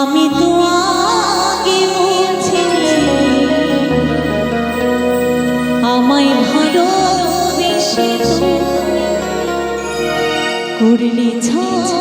আমি তো আগে বুঝেছি আমায় ভালোবেসে করলে ছলো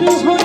you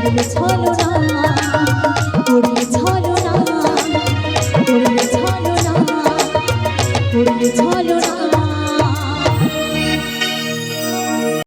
ছলনা